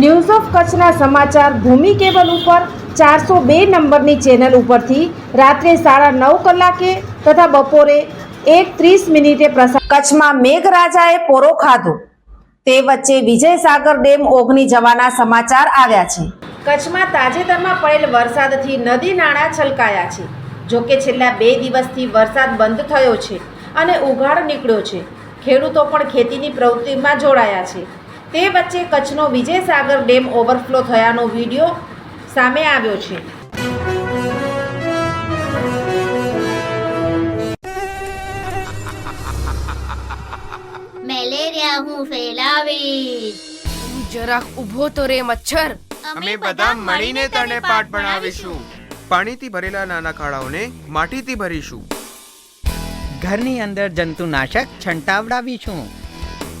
news of કચ્છના સમાચાર ભૂમિ cable ઉપર ચારસો બે નંબરની ચેનલ ઉપરથી રાત્રે સાડા નવ કલાકે તથા બપોરે એક ત્રીસ મિનિટે પ્રસાર કચ્છમાં મેઘરાજાએ પોરો ખાધો. તે વચ્ચે વિજયસાગર ડેમ ઓગની જવાના સમાચાર આવ્યા છે. કચ્છમાં તાજેતરમાં પડેલ વરસાદથી નદી નાળા છલકાયા છે. જો કે છેલ્લા બે દિવસથી વરસાદ બંધ થયો છે અને ઉઘાડ નીકળ્યો છે. ખેડૂતો પણ ખેતીની પ્રવૃત્તિમાં જોડાયા છે. તે વચ્ચે કચ્છનો વિજયસાગર ડેમ ઓવરફ્લો થયાનો વીડિયો સામે આવ્યો છે. મેલેરિયા હું ફેલાવીશ. તું જરાક ઊભો તો રે મચ્છર. અમે બધા મળીને તને પાઠ ભણાવીશું. પાણીથી ભરેલા નાના ખાડાઓને માટીથી ભરીશું. ઘરની અંદર જંતુનાશક છંટાવડાવીશું.